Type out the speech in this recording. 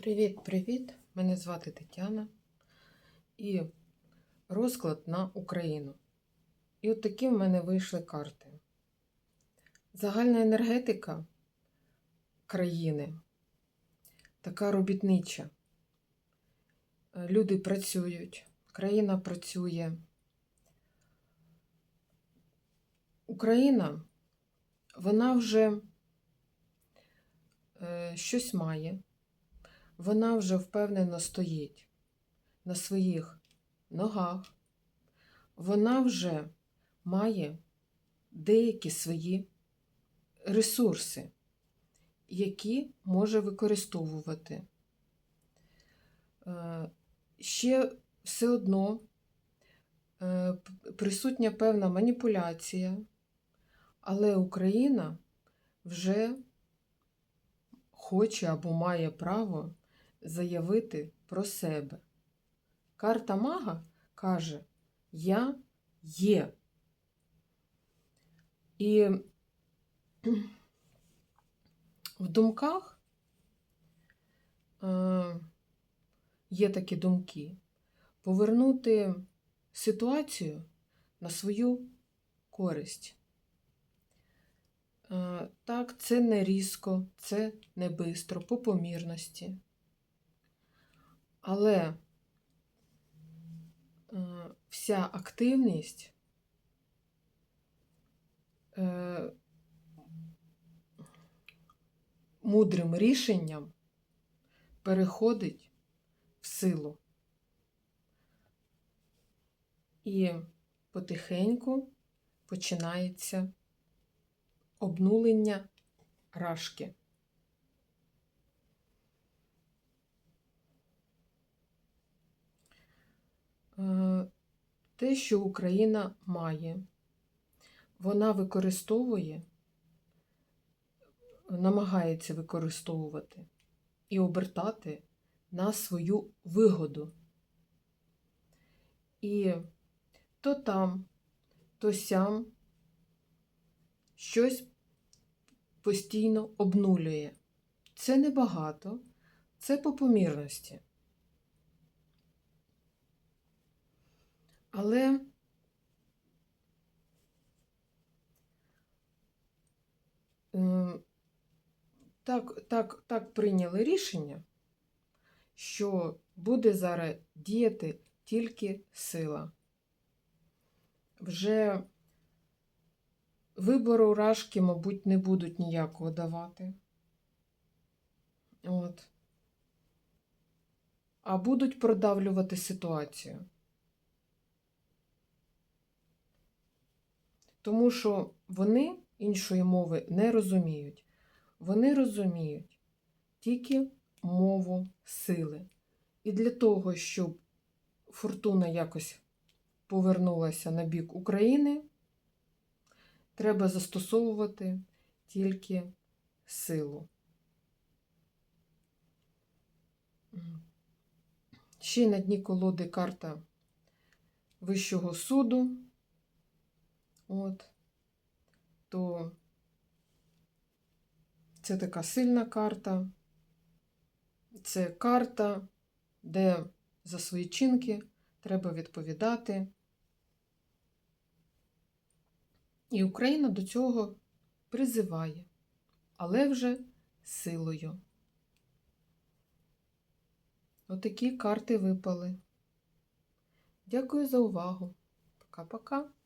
Привіт-привіт! Мене звати Тетяна і розклад на Україну. І от такі в мене вийшли карти. Загальна енергетика країни така робітнича. Люди працюють, країна працює. Україна, вона вже е, щось має вона вже впевнено стоїть на своїх ногах, вона вже має деякі свої ресурси, які може використовувати. Е, Ще все одно е, присутня певна маніпуляція, але Україна вже хоче або має право заявити про себе. Карта мага каже: Я є. І в думках е, є такі думки повернути ситуацію на свою користь. Е, Так, це не різко, це не бистро, по помірності. Але е, вся активність е, мудрим рішенням переходить в силу. І потихеньку починається обнулення рашки. Те, що Україна має, вона використовує, намагається використовувати і обертати на свою вигоду. І то там, то сям щось постійно обнулює. Це небагато, це по помірності. Але так, так, так прийняли рішення, що буде зараз діяти тільки сила. Вже вибору рашки, мабуть, не будуть ніякого давати. От. А будуть продавлювати ситуацію. Тому що вони іншої мови не розуміють. Вони розуміють тільки мову сили. І для того, щоб фортуна якось повернулася на бік України, треба застосовувати тільки силу. Ще на дні колоди карта Вищого суду. От, то це така сильна карта. Це карта, де за свої чинки треба відповідати. І Україна до цього призиває, але вже силою. Отакі карти випали. Дякую за увагу. Пока-пока.